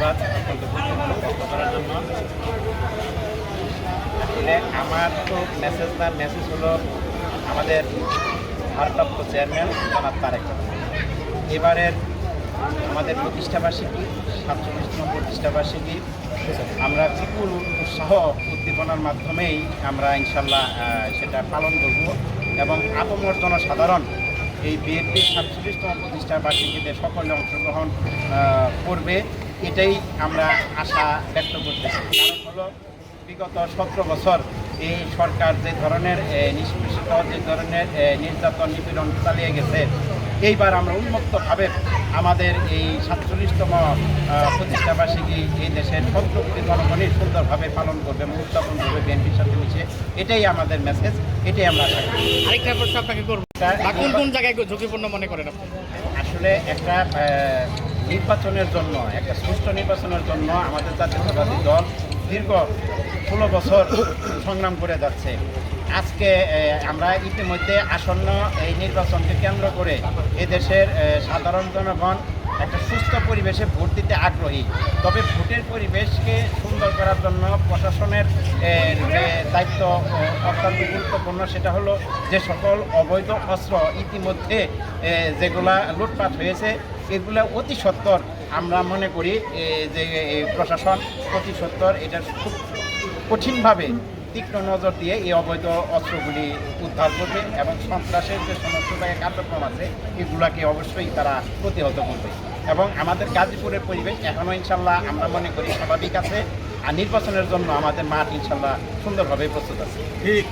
ধন্যবাদ আমার তো মেসেজ না মেসেজ হলো আমাদের ভারপ্রাপ্ত চেয়ারম্যান জনাব তারেক। এবারের আমাদের প্রতিষ্ঠাবার্ষিকী, সাতচল্লিশতম প্রতিষ্ঠাবার্ষিকী, আমরা বিপুল উৎসাহ উদ্দীপনার মাধ্যমেই আমরা ইনশাল্লাহ সেটা পালন করব এবং আপমর জনসাধারণ এই বিএনপির সাতচল্লিশতম প্রতিষ্ঠা বার্ষিকীতে সকলে অংশগ্রহণ করবে এটাই আমরা আশা ব্যক্ত করতেছি। কারণ হলো বিগত সতেরো বছর এই সরকার যে ধরনের নিষ্পেষিত যে ধরনের নির্যাতন নিপীড়ন চালিয়ে গেছে এইবার আমরা উন্মুক্তভাবে আমাদের এই সাতচল্লিশতম প্রতিষ্ঠা বার্ষিকী এই দেশের সত্য জনগণই সুন্দরভাবে পালন করবে এবং উদযাপন করবে বিএনপির সাথে মিশে। এটাই আমাদের মেসেজ এটাই আমরা আশা করি। আরেকটা প্রশ্ন আপনাকে করব। কোন কোন জায়গায় ঝুঁকিপূর্ণ মনে করেন আসলে একটা নির্বাচনের জন্য, একটা সুষ্ঠু নির্বাচনের জন্য আমাদের জাতীয়তাবাদী দল দীর্ঘ ষোলো বছর সংগ্রাম করে যাচ্ছে। আজকে আমরা ইতিমধ্যে আসন্ন এই নির্বাচনকে কেন্দ্র করে এদেশের সাধারণ জনগণ একটা সুস্থ পরিবেশে ভোট দিতে আগ্রহী। তবে ভোটের পরিবেশকে সুন্দর করার জন্য প্রশাসনের দায়িত্ব অত্যন্ত গুরুত্বপূর্ণ সেটা হলো যে সকল অবৈধ অস্ত্র ইতিমধ্যে যেগুলা লুটপাট হয়েছে এগুলা অতি সত্বর আমরা মনে করি যে প্রশাসন অতি সত্বর এটা খুব কঠিনভাবে তীক্ষ্ণ নজর দিয়ে এই অবৈধ অস্ত্রগুলি উদ্ধার করবে এবং সন্ত্রাসের যে সমস্ত কার্যক্রম আছে, এগুলাকে অবশ্যই তারা প্রতিহত করবে। এবং আমাদের গাজীপুরের পরিবেশ এখনও ইনশাল্লাহ আমরা মনে করি স্বাভাবিক আছে, আর নির্বাচনের জন্য আমাদের মাঠ ইনশাল্লাহ সুন্দরভাবে প্রস্তুত আছে। ঠিক।